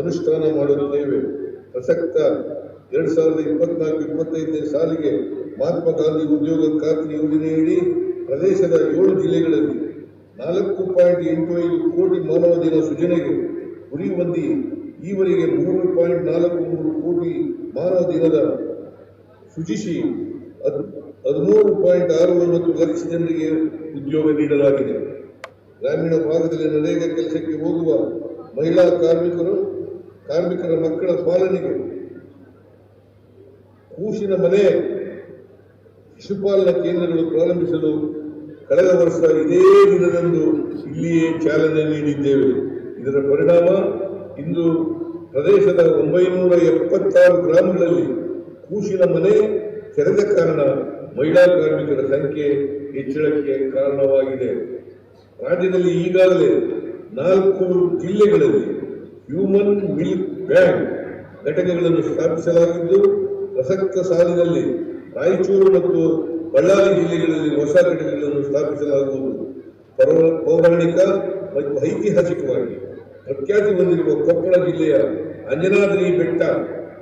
ಅನುಷ್ಠಾನ ಮಾಡಿರುತ್ತೇವೆ. ಪ್ರಸಕ್ತ ಎರಡು ಸಾವಿರದ ಇಪ್ಪತ್ನಾಲ್ಕು, ಇಪ್ಪತ್ತೈದನೇ ಸಾಲಿಗೆ ಮಹಾತ್ಮ ಗಾಂಧಿ ಉದ್ಯೋಗ ಖಾತ್ರಿ ಯೋಜನೆಯಡಿ ಪ್ರದೇಶದ ಏಳು ಜಿಲ್ಲೆಗಳಲ್ಲಿ ನಾಲ್ಕು ಪಾಯಿಂಟ್ ಎಂಟು ಐದು ಕೋಟಿ ಮಾನವ ದಿನ ಸೃಜನೆಗೆ ಗುರಿ ಹೊಂದಿ ಈವರೆಗೆ ಮೂರು ಪಾಯಿಂಟ್ ನಾಲ್ಕು ಮೂರು ಕೋಟಿ ಮಾನವ ದಿನದ ಸೃಜಿಸಿ ಹದ್- ಹದಿಮೂರು ಪಾಯಿಂಟ್ ಆರು ಒಂಬತ್ತು ಲಕ್ಷ ಜನರಿಗೆ ಉದ್ಯೋಗ ನೀಡಲಾಗಿದೆ. ಗ್ರಾಮೀಣ ಭಾಗದಲ್ಲಿ ನರೇಗಾ ಕೆಲಸಕ್ಕೆ ಹೋಗುವ ಮಹಿಳಾ ಕಾರ್ಮಿಕರು ಕಾರ್ಮಿಕರ ಮಕ್ಕಳ ಪಾಲನೆಗೆ ಕೂಸಿನ ಮನೆ ಶಿಶುಪಾಲನಾ ಕೇಂದ್ರಗಳು ಪ್ರಾರಂಭಿಸಲು ಕಳೆದ ವರ್ಷ ಇದೇ ದಿನದಂದು ಇಲ್ಲಿಯೇ ಚಾಲನೆ ನೀಡಿದ್ದೇವೆ. ಇದರ ಪರಿಣಾಮ ಇಂದು ಪ್ರದೇಶದ ಒಂಬೈನೂರ ಎಪ್ಪತ್ತಾರು ಗ್ರಾಮಗಳಲ್ಲಿ ಕೂಸಿನ ಮನೆ ತೆರೆದ ಕಾರಣ ಮಹಿಳಾ ಕಾರ್ಮಿಕರ ಸಂಖ್ಯೆ ಹೆಚ್ಚಳಕ್ಕೆ ಕಾರಣವಾಗಿದೆ. ರಾಜ್ಯದಲ್ಲಿ ಈಗಾಗಲೇ ನಾಲ್ಕು ಜಿಲ್ಲೆಗಳಲ್ಲಿ ಹ್ಯೂಮನ್ ಮಿಲ್ಕ್ ಬ್ಯಾಂಕ್ ಘಟಕಗಳನ್ನು ಸ್ಥಾಪಿಸಲಾಗಿದ್ದು ಪ್ರಸಕ್ತ ಸಾಲಿನಲ್ಲಿ ರಾಯಚೂರು ಮತ್ತು ಬಳ್ಳಾರಿ ಜಿಲ್ಲೆಗಳಲ್ಲಿ ಹೊಸ ಘಟಕಗಳನ್ನು ಸ್ಥಾಪಿಸಲಾಗುವುದು. ಪೌರ- ಪೌರಾಣಿಕ ಮತ್ತು ಐತಿಹಾಸಿಕವಾಗಿ ಪ್ರಖ್ಯಾತಿ ಹೊಂದಿರುವ ಕೊಪ್ಪಳ ಜಿಲ್ಲೆಯ ಅಂಜನಾದ್ರಿ ಬೆಟ್ಟ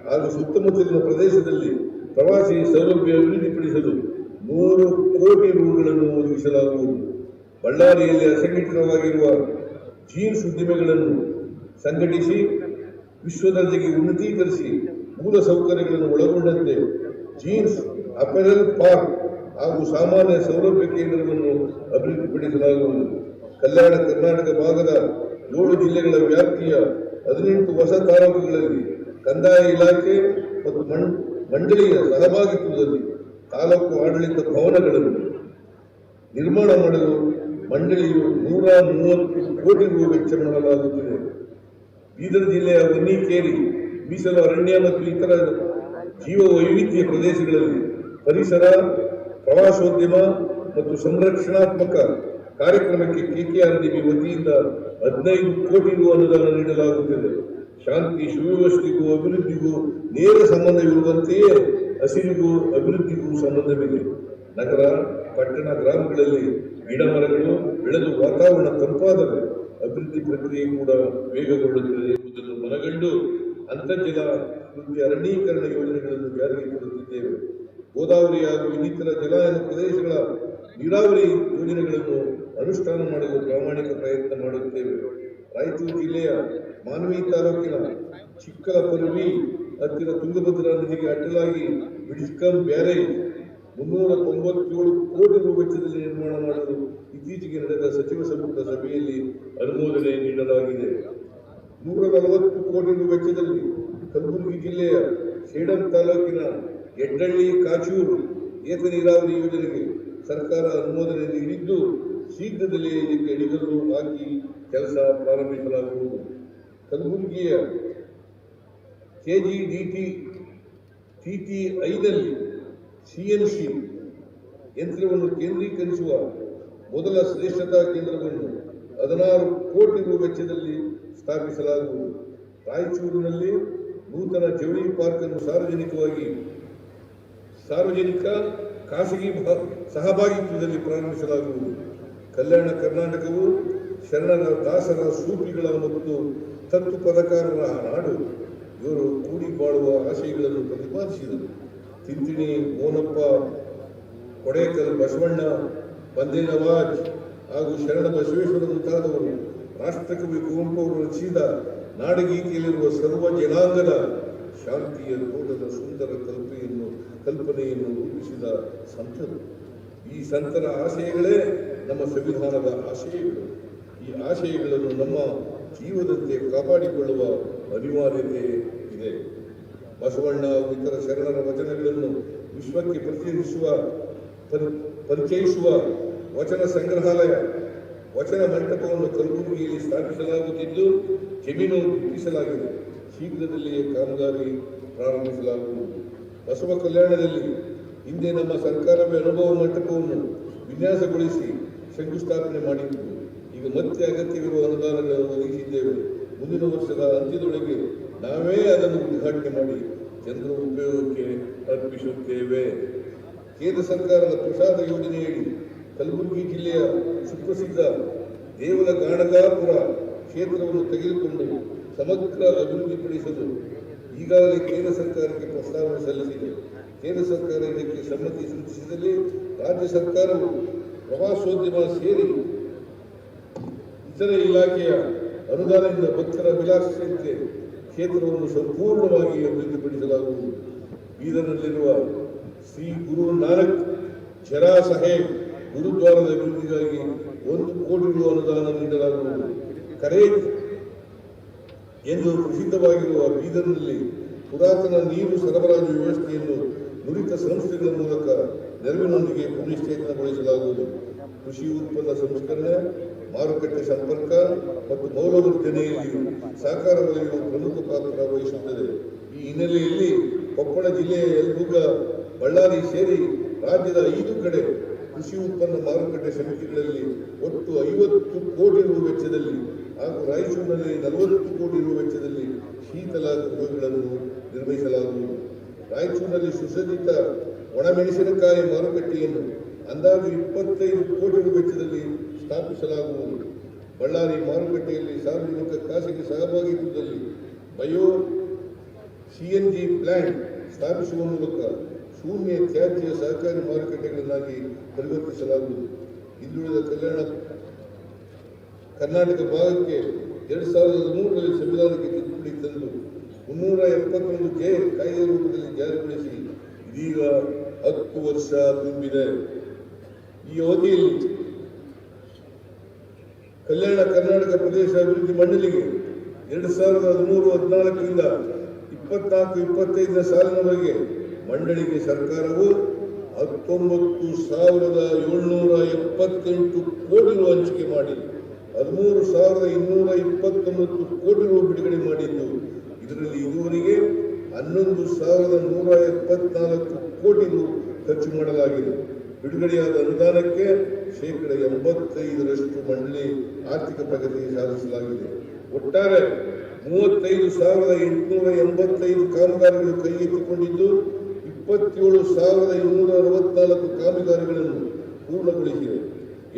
ಹಾಗೂ ಸುತ್ತಮುತ್ತಲಿನ ಪ್ರದೇಶದಲ್ಲಿ ಪ್ರವಾಸಿ ಸೌಲಭ್ಯ ಅಭಿವೃದ್ಧಿಪಡಿಸಲು ನೂರು ಕೋಟಿ ರೂಗಳನ್ನು ಒದಗಿಸಲಾಗುವುದು. ಬಳ್ಳಾರಿಯಲ್ಲಿ ಅಸಂಘಟಿತವಾಗಿರುವ ಜೀನ್ಸ್ ಉದ್ದಿಮೆಗಳನ್ನು ಸಂಘಟಿಸಿ ವಿಶ್ವದರ್ಜೆಗೆ ಉನ್ನತೀಕರಿಸಿ ಮೂಲ ಸೌಕರ್ಯಗಳನ್ನು ಒಳಗೊಂಡಂತೆ ಜೀನ್ಸ್, ಅಪೆರಲ್ ಪಾರ್ಕ್ ಹಾಗೂ ಸಾಮಾನ್ಯ ಸೌಲಭ್ಯ ಕೇಂದ್ರವನ್ನು ಅಭಿವೃದ್ಧಿಪಡಿಸಲಾಗುವುದು. ಕಲ್ಯಾಣ ಕರ್ನಾಟಕ ಭಾಗದ ಏಳು ಜಿಲ್ಲೆಗಳ ವ್ಯಾಪ್ತಿಯ ಹದಿನೆಂಟು ಹೊಸ ತಾಲೂಕುಗಳಲ್ಲಿ ಕಂದಾಯ ಇಲಾಖೆ ಮತ್ತು ಮಂಡಳಿಯ ಸಹಭಾಗಿತ್ವದಲ್ಲಿ ತಾಲೂಕು ಆಡಳಿತ ಭವನಗಳನ್ನು ನಿರ್ಮಾಣ ಮಾಡಲು ಮಂಡಳಿಯು ನೂರ ಮೂವತ್ತು ಕೋಟಿ ರು ವೆಚ್ಚ ಮಾಡಲಾಗುತ್ತಿದೆ. ಬೀದರ್ ಜಿಲ್ಲೆಯ ಉನ್ನಿಕೇರಿ ಮೀಸಲು ಅರಣ್ಯ ಮತ್ತು ಇತರ ಜೀವ ವೈವಿಧ್ಯ ಪ್ರದೇಶಗಳಲ್ಲಿ ಪರಿಸರ, ಪ್ರವಾಸೋದ್ಯಮ ಮತ್ತು ಸಂರಕ್ಷಣಾತ್ಮಕ ಕಾರ್ಯಕ್ರಮಕ್ಕೆ ಕೆಕೆಆರ್ಡಿಬಿ ವತಿಯಿಂದ ಹದಿನೈದು ಕೋಟಿ ರು ಅನುದಾನ ನೀಡಲಾಗುತ್ತಿದೆ. ಶಾಂತಿ ಸುವ್ಯವಸ್ಥೆಗೂ ಅಭಿವೃದ್ಧಿಗೂ ನೇರ ಸಂಬಂಧವಿರುವಂತೆಯೇ ಹಸಿರಿಗೂ ಅಭಿವೃದ್ಧಿಗೂ ಸಂಬಂಧವಿದೆ. ನಗರ, ಪಟ್ಟಣ, ಗ್ರಾಮಗಳಲ್ಲಿ ಗಿಡ ಮರಗಳು ಬೆಳೆದು ವಾತಾವರಣ ತಂಪಾದರೆ ಅಭಿವೃದ್ಧಿ ಪ್ರಕ್ರಿಯೆ ಕೂಡ ವೇಗಗೊಳ್ಳುತ್ತಿದೆ ಎಂಬುದನ್ನು ಮನಗಂಡು ಅಂತರ್ಜಲ ಅಭಿವೃದ್ಧಿ ಅರಣ್ಯೀಕರಣ ಯೋಜನೆಗಳನ್ನು ಜಾರಿಗೆ ತರುತ್ತಿದ್ದೇವೆ ಗೋದಾವರಿ ಹಾಗೂ ಇನ್ನಿತರ ಜಲಾಯನ ಪ್ರದೇಶಗಳ ನೀರಾವರಿ ಯೋಜನೆಗಳನ್ನು ಅನುಷ್ಠಾನ ಮಾಡಲು ಪ್ರಾಮಾಣಿಕ ಪ್ರಯತ್ನ ಮಾಡುತ್ತೇವೆ. ರಾಯಚೂರು ಜಿಲ್ಲೆಯ ಮಾನವೀಯ ತಾಲೂಕಿನ ಚಿಕ್ಕಲಪರ್ವಿ ಹತ್ತಿರ ತುಂಗಭದ್ರಾ ನದಿಗೆ ಅಡ್ಡಲಾಗಿ ಬಿಡಿಸ್ಕಂ ಬ್ಯಾರೇಜ್ ಮುನ್ನೂರ ತೊಂಬತ್ತೇಳು ಕೋಟಿ ರು ವೆಚ್ಚದಲ್ಲಿ ನಿರ್ಮಾಣ ಮಾಡಲು ಇತ್ತೀಚೆಗೆ ನಡೆದ ಸಚಿವ ಸಂಪುಟ ಸಭೆಯಲ್ಲಿ ಅನುಮೋದನೆ ನೀಡಲಾಗಿದೆ. ನೂರ ನಲವತ್ತು ಕೋಟಿ ರು ವೆಚ್ಚದಲ್ಲಿ ಕಲಬುರಗಿ ಜಿಲ್ಲೆಯ ಸೇಡಂ ತಾಲೂಕಿನ ಎಡ್ಡಳ್ಳಿ ಕಾಚೂರು ಏತ ನೀರಾವರಿ ಯೋಜನೆಗೆ ಸರ್ಕಾರ ಅನುಮೋದನೆ ನೀಡಿದ್ದು ಶೀಘ್ರದಲ್ಲೇ ಇದಕ್ಕೆ ಅಡಿಗಲ್ಲು ಹಾಕಿ ಕೆಲಸ ಪ್ರಾರಂಭಿಸಲಾಗುವುದು. ಕಲಬುರಗಿಯ ಕೆಜಿಡಿಟಿ, ಟಿಟಿ ಐದಲ್ಲಿ ಸಿಎನ್ಸಿ ಯಂತ್ರವನ್ನು ಕೇಂದ್ರೀಕರಿಸುವ ಮೊದಲ ಶ್ರೇಷ್ಠತಾ ಕೇಂದ್ರವನ್ನು ಹದಿನಾರು ಕೋಟಿ ರು ವೆಚ್ಚದಲ್ಲಿ ಸ್ಥಾಪಿಸಲಾಗುವುದು. ರಾಯಚೂರಿನಲ್ಲಿ ನೂತನ ಜವಳಿ ಪಾರ್ಕ್ ಅನ್ನು ಸಾರ್ವಜನಿಕವಾಗಿ, ಸಾರ್ವಜನಿಕ ಖಾಸಗಿ ಸಹಭಾಗಿತ್ವದಲ್ಲಿ ಪ್ರಾರಂಭಿಸಲಾಗುವುದು. ಕಲ್ಯಾಣ ಕರ್ನಾಟಕವು ಶರಣರ ದಾಸರ ಸೂಫಿಗಳ ಮತ್ತು ತತ್ವ ಪದಕಾರರ ನಾಡು. ಇವರು ಕೂಡಿ ಬಾಳುವ ಆಶಯಗಳನ್ನು ಪ್ರತಿಪಾದಿಸಿದರು. ತಿಂತಿಣಿ ಮೋನಪ್ಪ, ಕೊಡೇಕಲ್ ಬಸವಣ್ಣ ಬಂದೇ ನವಾಜ್ ಹಾಗೂ ಶರಣ ಬಸವೇಶ್ವರ ಮುಂತಾದವರು. ರಾಷ್ಟ್ರಕವಿ ಕುವೆಂಪು ಅವರು ರಚಿಸಿದ ನಾಡಗೀತೆಯಲ್ಲಿರುವ ಸರ್ವ ಜನಾಂಗದ ಶಾಂತಿಯ ತೋಟದ ಸುಂದರ ಕಲ್ಪೆಯನ್ನು, ಕಲ್ಪನೆಯನ್ನು ರೂಪಿಸಿದ ಸಂತರು. ಈ ಸಂತರ ಆಶಯಗಳೇ ನಮ್ಮ ಸಂವಿಧಾನದ ಆಶಯಗಳು. ಈ ಆಶಯಗಳನ್ನು ನಮ್ಮ ಜೀವದಂತೆ ಕಾಪಾಡಿಕೊಳ್ಳುವ ಅನಿವಾರ್ಯತೆ ಇದೆ. ಬಸವಣ್ಣ ಇತರ ಶರಣರ ವಚನಗಳನ್ನು ವಿಶ್ವಕ್ಕೆ ಪ್ರತಿನಿಧಿಸುವ, ಪರಿ- ಪರಿಚಯಿಸುವ ವಚನ ಸಂಗ್ರಹಾಲಯ. ವಚನ ಮಂಟಪವನ್ನು ಕಲಬುರಗಿಯಲ್ಲಿ ಸ್ಥಾಪಿಸಲಾಗುತ್ತಿದ್ದು, ಜಮೀನು ಗುರುತಿಸಲಾಗಿದೆ. ಶೀಘ್ರದಲ್ಲಿಯೇ ಕಾಮಗಾರಿ ಪ್ರಾರಂಭಿಸಲಾಗುವುದು. ಬಸವ ಕಲ್ಯಾಣದಲ್ಲಿ ಹಿಂದೆ ನಮ್ಮ ಸರ್ಕಾರವೇ ಅನುಭವ ಮಂಟಪವನ್ನು ವಿನ್ಯಾಸಗೊಳಿಸಿ ಶಂಕುಸ್ಥಾಪನೆ ಮಾಡಿದ್ದು, ಈಗ ಮತ್ತೆ ಅಗತ್ಯವಿರುವ ಅನುದಾನಗಳನ್ನು ಒದಗಿಸಿದ್ದೇವೆ. ಮುಂದಿನ ವರ್ಷದ ಅಂತ್ಯದೊಳಗೆ ನಾವೇ ಅದನ್ನು ಉದ್ಘಾಟನೆ ಮಾಡಿ ಜನರ ಉಪಯೋಗಕ್ಕೆ ಅರ್ಪಿಸುತ್ತೇವೆ. ಕೇಂದ್ರ ಸರ್ಕಾರದ ಪ್ರಸಾದ ಯೋಜನೆಯಡಿ ಕಲಬುರಗಿ ಜಿಲ್ಲೆಯ ಸುಪ್ರಸಿದ್ಧ ದೇವರ ಗಾಣಗಾಪುರ ಕ್ಷೇತ್ರವನ್ನು ತೆಗೆದುಕೊಂಡು ಸಮಗ್ರ ಅಭಿವೃದ್ಧಿಪಡಿಸಲು ಈಗಾಗಲೇ ಕೇಂದ್ರ ಸರ್ಕಾರಕ್ಕೆ ಪ್ರಸ್ತಾವನೆ ಸಲ್ಲಿಸಿದೆ. ಕೇಂದ್ರ ಸರ್ಕಾರ ಇದಕ್ಕೆ ಸಮ್ಮತಿ ಸೂಚಿಸಿದಲ್ಲಿ ರಾಜ್ಯ ಸರ್ಕಾರವು ಪ್ರವಾಸೋದ್ಯಮ ಸೇರಿ ಇತರೆ ಇಲಾಖೆಯ ಅನುದಾನದಿಂದ ಭಕ್ತರ ವಿಲಾಸಕ್ಕೆ ಕ್ಷೇತ್ರವನ್ನು ಸಂಪೂರ್ಣವಾಗಿ ಅಭಿವೃದ್ಧಿಪಡಿಸಲಾಗುವುದು. ಬೀದರ್ನಲ್ಲಿರುವ ಶ್ರೀ ಗುರು ನಾನಕ್ ಜರಾ ಸಾಹೇಬ್ ಗುರುದ್ವಾರದ ಅಭಿವೃದ್ಧಿಗಾಗಿ ಒಂದು ಕೋಟಿ ರು ಅನುದಾನ ನೀಡಲಾಗುವುದು. ಕರೇಜ್ ಎಂದು ಪ್ರಸಿದ್ಧವಾಗಿರುವ ಬೀದರ್ನಲ್ಲಿ ಪುರಾತನ ನೀರು ಸರಬರಾಜು ವ್ಯವಸ್ಥೆಯನ್ನು ನುರಿತ ಸಂಸ್ಥೆಗಳ ಮೂಲಕ ನೆರವಿನೊಂದಿಗೆ ಪುನಶ್ಚೇತನಗೊಳಿಸಲಾಗುವುದು ಕೃಷಿ ಉತ್ಪನ್ನ ಸಂಸ್ಕರಣೆ ಮಾರುಕಟ್ಟೆ ಸಂಪರ್ಕ ಮತ್ತು ಮೌಲ್ಯವರ್ಧನೆಯಲ್ಲಿ ಸಹಕಾರ ವಲಯವು ಪ್ರಮುಖ ಪಾತ್ರ ವಹಿಸುತ್ತದೆ ಈ ಹಿನ್ನೆಲೆಯಲ್ಲಿ ಕೊಪ್ಪಳ ಜಿಲ್ಲೆಯ ಯಲಬುರ್ಗ, ಬಳ್ಳಾರಿ ಸೇರಿ ರಾಜ್ಯದ ಐದು ಕಡೆ ಕೃಷಿ ಉತ್ಪನ್ನ ಮಾರುಕಟ್ಟೆ ಸಮಿತಿಗಳಲ್ಲಿ ಒಟ್ಟು ಐವತ್ತು ಕೋಟಿ ರು ವೆಚ್ಚದಲ್ಲಿ ಹಾಗೂ ರಾಯಚೂರಿನಲ್ಲಿ ನಲವತ್ತು ಕೋಟಿ ರು ವೆಚ್ಚದಲ್ಲಿ ಶೀತಲ ಗೃಹಗಳನ್ನು ನಿರ್ಮಿಸಲಾಗುವುದು. ರಾಯಚೂರಿನಲ್ಲಿ ಸುಸಜ್ಜಿತ ಒಣಮೆಣಸಿನಕಾಯಿ ಮಾರುಕಟ್ಟೆಯನ್ನು ಅಂದಾಜು ಇಪ್ಪತ್ತೈದು ಕೋಟಿ ರು ವೆಚ್ಚದಲ್ಲಿ ಸ್ಥಾಪಿಸಲಾಗುವುದು ಬಳ್ಳಾರಿ ಮಾರುಕಟ್ಟೆಯಲ್ಲಿ ಸಾರ್ವಜನಿಕ ಖಾಸಗಿ ಸಹಭಾಗಿತ್ವದಲ್ಲಿ ಬಯೋ ಸಿಎನ್ಜಿ ಪ್ಲಾಂಟ್ ಸ್ಥಾಪಿಸುವ ಮೂಲಕ ಶೂನ್ಯ ತ್ಯಾಜ್ಯ ಸಹಕಾರಿ ಮಾರುಕಟ್ಟೆಗಳನ್ನಾಗಿ ಪರಿವರ್ತಿಸಲಾಗುವುದು. ಹಿಂದುಳಿದ ಕಲ್ಯಾಣ ಕರ್ನಾಟಕ ಭಾಗಕ್ಕೆ ಎರಡು ಸಾವಿರದ ಹದಿಮೂರರಲ್ಲಿ ಸಂವಿಧಾನಕ್ಕೆ ತಿದ್ದುಪಡಿ ತಂದು ಮುನ್ನೂರ ಎಪ್ಪತ್ತೊಂದು ಜೆ ಕಾಯ್ದೆ ರೂಪದಲ್ಲಿ ಜಾರಿಗೊಳಿಸಿ ಇದೀಗ ಹತ್ತು ವರ್ಷ ತುಂಬಿದೆ. ಈ ಅವಧಿಯಲ್ಲಿ ಕಲ್ಯಾಣ ಕರ್ನಾಟಕ ಪ್ರದೇಶ ಅಭಿವೃದ್ಧಿ ಮಂಡಳಿಗೆ ಎರಡು ಸಾವಿರದ ಹದಿಮೂರು ಹದಿನಾಲ್ಕರಿಂದ ಇಪ್ಪತ್ನಾಲ್ಕು ಇಪ್ಪತ್ತೈದನೇ ಸಾಲಿನವರೆಗೆ ಮಂಡಳಿಗೆ ಸರ್ಕಾರವು ಹತ್ತೊಂಬತ್ತು ಸಾವಿರದ ಏಳ್ನೂರ ಎಪ್ಪತ್ತೆಂಟು ಕೋಟಿ ರು ಹಂಚಿಕೆ ಮಾಡಿ, ಹದಿಮೂರು ಸಾವಿರದ ಇನ್ನೂರ ಇಪ್ಪತ್ತೊಂಬತ್ತು ಕೋಟಿ ರು ಬಿಡುಗಡೆ ಮಾಡಿದ್ದು. ಇದರಲ್ಲಿ ಇದುವರೆಗೆ ಹನ್ನೊಂದು ಸಾವಿರದ ನೂರ ಎಪ್ಪತ್ನಾಲ್ಕು ಕೋಟಿ ರು ಖರ್ಚು ಮಾಡಲಾಗಿದೆ. ಬಿಡುಗಡೆಯಾದ ಅನುದಾನಕ್ಕೆ ಶೇಕಡ ಎಂಬತ್ತೈದರಷ್ಟು ಮಂಡಳಿ ಆರ್ಥಿಕ ಪ್ರಗತಿ ಸಾಧಿಸಲಾಗಿದೆ. ಒಟ್ಟಾರೆ ಮೂವತ್ತೈದು ಸಾವಿರದ ಎಂಟುನೂರ ಎಂಬತ್ತೈದು ಕಾಮಗಾರಿಗಳು ಕೈಗೆತ್ತಿಕೊಂಡಿದ್ದು, ಇಪ್ಪತ್ತೇಳು ಸಾವಿರದ ಇನ್ನೂರ ಅರವತ್ನಾಲ್ಕು ಕಾಮಗಾರಿಗಳನ್ನು ಪೂರ್ಣಗೊಳಿಸಿದೆ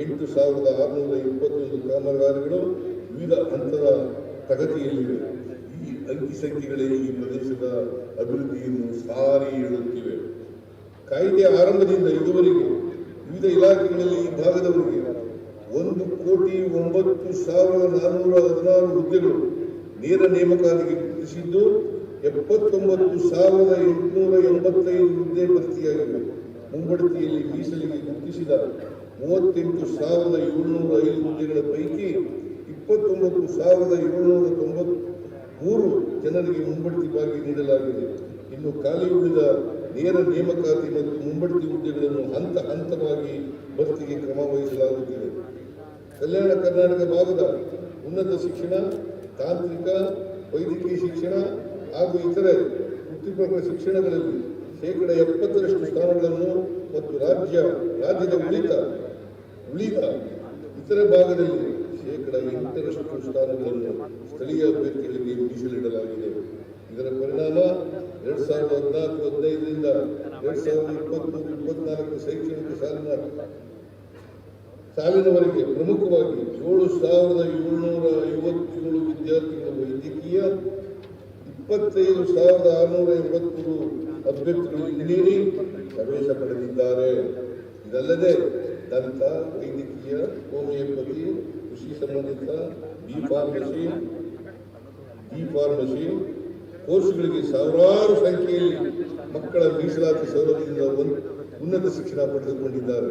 ಎಂಟು ಸಾವಿರದ ಆರುನೂರ ಇಪ್ಪತ್ತೊಂದು ಕಾಮಗಾರಿಗಳು ವಿವಿಧ ಹಂತದ ಪ್ರಗತಿಯಲ್ಲಿವೆ. ಈ ಅಂಕಿ ಸಂಖ್ಯೆಗಳೇ ಈ ಪ್ರದೇಶದ ಅಭಿವೃದ್ಧಿಯನ್ನು ಸಾರಿ ಹೇಳುತ್ತಿವೆ. ಕಾಯ್ದೆಯ ಆರಂಭದಿಂದ ಇದುವರೆಗೆ ವಿವಿಧ ಇಲಾಖೆಗಳಲ್ಲಿ ಈ ಭಾಗದವರಿಗೆ ಒಂದು ಕೋಟಿ ಒಂಬತ್ತು ಸಾವಿರದ ನಾನ್ನೂರ ಹದಿನಾರು ಹುದ್ದೆಗಳು ನೇರ ನೇಮಕಾತಿಗೆ ಗುರುತಿಸಿದ್ದು ಎಪ್ಪತ್ತೊಂಬತ್ತು ಸಾವಿರದ ಎಂಟುನೂರ ಎಂಬತ್ತೈದು ಹುದ್ದೆ ಭರ್ತಿಯಾಗಿವೆ. ಮುಂಬಡ್ತಿಯಲ್ಲಿ ಮೀಸಲಿಗೆ ಗುರುತಿಸಿದ ಮೂವತ್ತೆಂಟು ಸಾವಿರದ ಏಳ್ನೂರ ಐದು ಹುದ್ದೆಗಳ ಪೈಕಿ ಇಪ್ಪತ್ತೊಂಬತ್ತು ಸಾವಿರದ ಏಳ್ನೂರ ತೊಂಬತ್ತು ಮೂರು ಜನರಿಗೆ ಮುಂಬಡ್ತಿ ಬಾಗಿ ನೀಡಲಾಗಿದೆ. ಇನ್ನು ಖಾಲಿ ಉಳಿದ ನೇರ ನೇಮಕಾತಿ ಮತ್ತು ಮುಂಬಡ್ತಿ ಹುದ್ದೆಗಳನ್ನು ಹಂತ ಹಂತವಾಗಿ ಭರ್ತಿಗೆ ಕ್ರಮ ವಹಿಸಲಾಗುತ್ತಿದೆ. ಕಲ್ಯಾಣ ಕರ್ನಾಟಕ ಭಾಗದ ಉನ್ನತ ಶಿಕ್ಷಣ, ತಾಂತ್ರಿಕ, ವೈದ್ಯಕೀಯ ಶಿಕ್ಷಣ ಹಾಗೂ ಇತರೆ ವೃತ್ತಿಪರ ಶಿಕ್ಷಣಗಳಲ್ಲಿ ಶೇಕಡ ಎಪ್ಪತ್ತರಷ್ಟು ಸ್ಥಾನಗಳನ್ನು ಮತ್ತು ರಾಜ್ಯ, ರಾಜ್ಯದ ಉಳಿತ ಉಳಿದ ಇತರ ಭಾಗದಲ್ಲಿ ಶೇಕಡ ಎಂಟರಷ್ಟು ಸ್ಥಾನಗಳನ್ನು ಸ್ಥಳೀಯ ಅಭ್ಯರ್ಥಿಗಳಿಗೆ ಮೀಸಲಿಡಲಾಗಿದೆ ಇದರ ಪರಿಣಾಮ ಎರಡ್ ಸಾವಿರದ ಹದಿನಾಲ್ಕು ಹದಿನೈದರಿಂದ ಎರಡ್ ಸಾವಿರದ ಇಪ್ಪತ್ಮೂರು ಇಪ್ಪತ್ನಾಲ್ಕು ಶೈಕ್ಷಣಿಕ ಸಾಲಿನ ಸಾಲಿನವರೆಗೆ ಪ್ರಮುಖವಾಗಿ ಏಳು ಸಾವಿರದ ಏಳ್ನೂರ ಐವತ್ತೇಳು ವಿದ್ಯಾರ್ಥಿಗಳು ವೈದ್ಯಕೀಯ, ಇಪ್ಪತ್ತೈದು ಸಾವಿರದ ಆರುನೂರ ಎಂಬತ್ಮೂರು ಅಭ್ಯರ್ಥಿಗಳು ಇಂಜಿನಿಯರಿಂಗ್ ಪ್ರವೇಶ ಪಡೆದಿದ್ದಾರೆ. ಇದಲ್ಲದೆ ದಂತ, ವೈದ್ಯಕೀಯ, ಹೋಮಿಯೋಪತಿ, ಕೃಷಿ ಸಂಬಂಧಿತ, ಬಿ ಫಾರ್ಮಸಿ ಬಿ ಫಾರ್ಮಸಿ ಕೋರ್ಸ್ಗಳಿಗೆ ಸಾವಿರಾರು ಸಂಖ್ಯೆಯಲ್ಲಿ ಮಕ್ಕಳ ಮೀಸಲಾತಿ ಸೌಲಭ್ಯದಿಂದ ಉನ್ನತ ಶಿಕ್ಷಣ ಪಡೆದುಕೊಂಡಿದ್ದಾರೆ.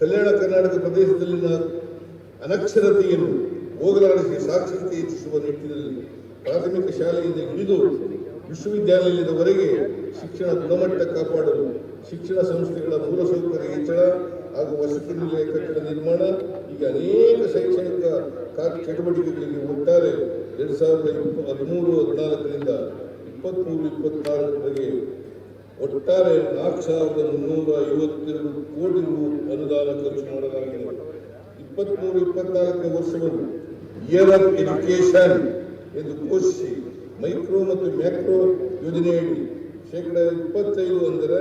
ಕಲ್ಯಾಣ ಕರ್ನಾಟಕ ಪ್ರದೇಶದಲ್ಲಿನ ಅನಕ್ಷರತೆಯನ್ನು ಹೋಗಲಾಡಿಸಿ ಸಾಕ್ಷರತೆ ಹೆಚ್ಚಿಸುವ ನಿಟ್ಟಿನಲ್ಲಿ ಪ್ರಾಥಮಿಕ ಶಾಲೆಯಿಂದ ಹಿಡಿದು ವಿಶ್ವವಿದ್ಯಾಲಯದವರೆಗೆ ಶಿಕ್ಷಣ ಗುಣಮಟ್ಟ ಕಾಪಾಡಲು ಶಿಕ್ಷಣ ಸಂಸ್ಥೆಗಳ ಮೂಲಸೌಕರ್ಯ ಹೆಚ್ಚಳ ಹಾಗೂ ವಸತಿ ನಿಲಯ ಕಟ್ಟಡ ನಿರ್ಮಾಣ ಈಗ ಅನೇಕ ಶೈಕ್ಷಣಿಕ ಚಟುವಟಿಕೆಗಳಿಗೆ ಒಟ್ಟಾರೆ ಎರಡ್ ಸಾವಿರದ ಇಪ್ಪ- ಹದಿಮೂರು ಹದಿನಾಲ್ಕರಿಂದ ಇಪ್ಪತ್ಮೂರು ಇಪ್ಪತ್ನಾಲ್ಕರವರೆಗೆ ಒಟ್ಟಾರೆ ನಾಲ್ಕು ಸಾವಿರದ ಮುನ್ನೂರ ಐವತ್ತೆರಡು ಕೋಟಿ ರು ಅನುದಾನ ಖರ್ಚು ಮಾಡಲಾಗಿದೆ. ಇಪ್ಪತ್ಮೂರು, ಇಪ್ಪತ್ನಾಲ್ಕನೇ ವರ್ಷವನ್ನು ಇಯರ್ ಆಫ್ ಎಜುಕೇಶನ್ ಎಂದು ಘೋಷಿಸಿ ಮೈಕ್ರೋ ಮತ್ತು ಮ್ಯಾಕ್ರೋ ಯೋಜನೆಯಡಿ ಶೇಕಡ ಇಪ್ಪತ್ತೈದು ಅಂದರೆ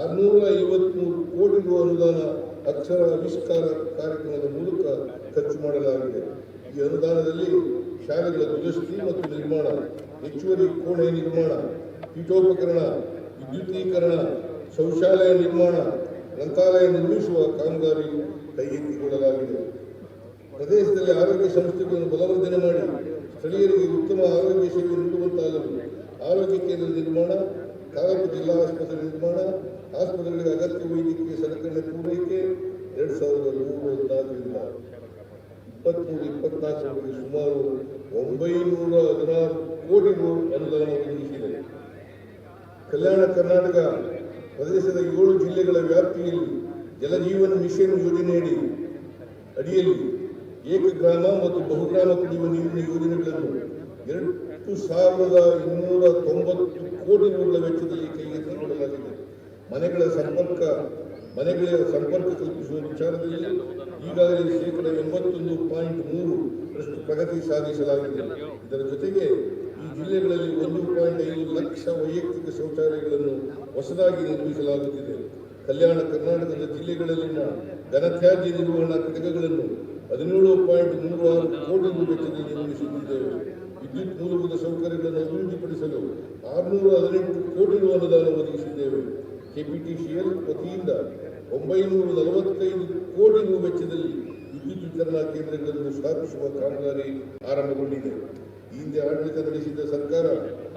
ಆರುನೂರ ಐವತ್ಮೂರು ಕೋಟಿ ರು ಅನುದಾನ ಅಕ್ಷರ ಆವಿಷ್ಕಾರ ಕಾರ್ಯಕ್ರಮದ ಮೂಲಕ ಖರ್ಚು ಮಾಡಲಾಗಿದೆ. ಈ ಅನುದಾನದಲ್ಲಿ ಶಾಲೆಗಳ ದುರಸ್ತಿ ಮತ್ತು ನಿರ್ಮಾಣ, ಹೆಚ್ಚುವರಿ ಕೋಣೆ ನಿರ್ಮಾಣ, ಪೀಠೋಪಕರಣ, ವಿದ್ಯುತೀಕರಣ, ಶೌಚಾಲಯ ನಿರ್ಮಾಣ, ಗ್ರಂಥಾಲಯ ನಿರ್ಮಿಸುವ ಕಾಮಗಾರಿ ಕೈಗೆತ್ತಿಕೊಳ್ಳಲಾಗಿದೆ. ಪ್ರದೇಶದಲ್ಲಿ ಆರೋಗ್ಯ ಸಂಸ್ಥೆಗಳನ್ನು ಬಲವರ್ಧನೆ ಮಾಡಿ ಸ್ಥಳೀಯರಿಗೆ ಉತ್ತಮ ಆರೋಗ್ಯ ಸೇವೆ ನೀಡುವಂತಾಗಲು ಆರೋಗ್ಯ ಕೇಂದ್ರ ನಿರ್ಮಾಣ, ತಾಲೂಕು ಜಿಲ್ಲಾ ಆಸ್ಪತ್ರೆ ನಿರ್ಮಾಣ, ಆಸ್ಪತ್ರೆಗಳಿಗೆ ಅಗತ್ಯ ವೈದ್ಯಕೀಯ ಸಲಕರಣೆ ಪೂರೈಕೆ ಎರಡು ಸಾವಿರದ ನೂರ ಇಪ್ಪತ್ನಾಲ್ಕು ಕೋಟಿ ಸುಮಾರು ಒಂಬೈನೂರ ಹದಿನಾರು ಕೋಟಿ ರು ಅನುದಾನ ಒದಗಿಸಿದೆ ಕಲ್ಯಾಣ ಕರ್ನಾಟಕ ಪ್ರದೇಶದ ಏಳು ಜಿಲ್ಲೆಗಳ ವ್ಯಾಪ್ತಿಯಲ್ಲಿ ಜಲಜೀವನ ಮಿಷನ್ ಯೋಜನೆಯಡಿ ಅಡಿಯಲ್ಲಿ ಏಕಗ್ರಾಮ ಮತ್ತು ಬಹುಗ್ರಾಮ ಕುಡಿಯುವ ನೀರಿನ ಯೋಜನೆಗಳನ್ನು ಎರಡು ಸಾವಿರದ ಇನ್ನೂರ ತೊಂಬತ್ತು ಕೋಟಿ ರೂಗಳ ವೆಚ್ಚದಲ್ಲಿ ಕೈಗೆತ್ತಿಕೊಳ್ಳಲಾಗಿದೆ. ಮನೆಗಳ ಸಂಪರ್ಕ ಮನೆಗಳ ಸಂಪರ್ಕ ಕಲ್ಪಿಸುವ ವಿಚಾರದಲ್ಲಿ ಈಗಾಗಲೇ ಶೇಕಡ ಎಂಬತ್ತೊಂದು ಪಾಯಿಂಟ್ ಮೂರು ರಷ್ಟು ಪ್ರಗತಿ ಸಾಧಿಸಲಾಗಿದೆ. ಇದರ ಜೊತೆಗೆ ಈ ಜಿಲ್ಲೆಗಳಲ್ಲಿ ಒಂದು ಪಾಯಿಂಟ್ ಐದು ಲಕ್ಷ ವೈಯಕ್ತಿಕ ಶೌಚಾಲಯಗಳನ್ನು ಹೊಸದಾಗಿ ನಿರ್ಮಿಸಲಾಗುತ್ತಿದೆ. ಕಲ್ಯಾಣ ಕರ್ನಾಟಕದ ಜಿಲ್ಲೆಗಳಲ್ಲಿನ ಘನತ್ಯಾಜ್ಯ ನಿರ್ವಹಣಾ ಘಟಕಗಳನ್ನು ಹದಿನೇಳು ಪಾಯಿಂಟ್ ಮೂರು ಆರು ಕೋಟಿ ರು ವೆಚ್ಚದಲ್ಲಿ ನಿರ್ಮಿಸುತ್ತಿದ್ದೇವೆ ವಿದ್ಯುತ್ ಮೂಲಭೂತ ಸೌಕರ್ಯಗಳನ್ನು ಅಭಿವೃದ್ಧಿಪಡಿಸಲು ಆರುನೂರ ಹದಿನೆಂಟು ಕೋಟಿ ರು ಅನುದಾನ ಒದಗಿಸಿದ್ದೇವೆ. ಕೆಪಿಟಿಸಿಎಲ್ ವತಿಯಿಂದ ಒಂಬೈನೂರ ನಲವತ್ತೈದು ಕೋಟಿ ರೂ ವೆಚ್ಚದಲ್ಲಿ ವಿದ್ಯುತ್ ವಿತರಣಾ ಕೇಂದ್ರಗಳನ್ನು ಸ್ಥಾಪಿಸುವ ಕಾಮಗಾರಿ ಆರಂಭಗೊಂಡಿದೆ. ಹಿಂದೆ ಆಡಳಿತ ನಡೆಸಿದ ಸರ್ಕಾರ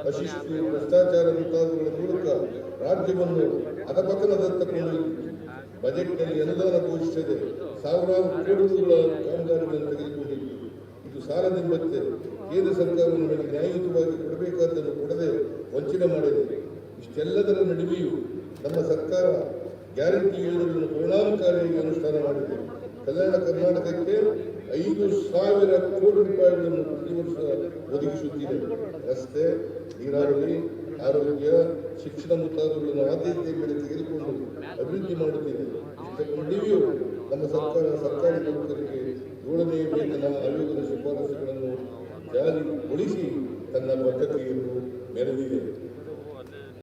ಅಶಿಸ್ತು ಭ್ರಷ್ಟಾಚಾರ ಮುಂತಾದವುಗಳ ಮೂಲಕ ರಾಜ್ಯವನ್ನು ಅಧಪತನದತ್ತ ಕೊಂಡೊಯ್ಯಿತು ಬಜೆಟ್ನಲ್ಲಿ ಅನುದಾನ ಘೋಷಿಸದೆ ಸಾವಿರಾರು ಕೋಟಿ ರೂಗಳ ಕಾಮಗಾರಿಗಳನ್ನು ತೆಗೆದುಕೊಂಡಿತ್ತು ಇದು ಸಾಲದಿಂಬತ್ತೆ ಕೇಂದ್ರ ಸರ್ಕಾರವನ್ನು ನಮಗೆ ನ್ಯಾಯಯುತವಾಗಿ ಕೊಡಬೇಕಾದ್ದನ್ನು ಕೊಡದೆ ವಂಚನೆ ಮಾಡಿದೆ. ಇಷ್ಟೆಲ್ಲದರ ನಡುವೆಯೂ ನಮ್ಮ ಸರ್ಕಾರ ಗ್ಯಾರಂಟಿ ಯೋಜನೆಗಳನ್ನು ಪರಿಣಾಮಕಾರಿಯಾಗಿ ಅನುಷ್ಠಾನ ಮಾಡಿದೆ. ಕಲ್ಯಾಣ ಕರ್ನಾಟಕಕ್ಕೆ ಐದು ಸಾವಿರ ಕೋಟಿ ರೂಪಾಯಿಗಳನ್ನು ಪ್ರತಿ ವರ್ಷ ಒದಗಿಸುತ್ತಿದೆ. ರಸ್ತೆ, ನೀರಾವರಿ, ಆರೋಗ್ಯ, ಶಿಕ್ಷಣ ಮುಂತಾದವುಗಳನ್ನು ಆದ್ಯತೆಯ ಮೇಲೆ ತೆಗೆದುಕೊಂಡು ಅಭಿವೃದ್ಧಿ ಮಾಡುತ್ತಿದೆ. ನಮ್ಮ ಸರ್ಕಾರ, ಸರ್ಕಾರಿ ನೌಕರರಿಗೆ ಏಳನೇ ವೇತನ, ಆಯೋಗದ ಶಿಫಾರಸುಗಳನ್ನು ಜಾರಿಗೊಳಿಸಿ ತನ್ನ ಬದ್ಧತೆಯನ್ನು ಮೆರೆದಿದೆ.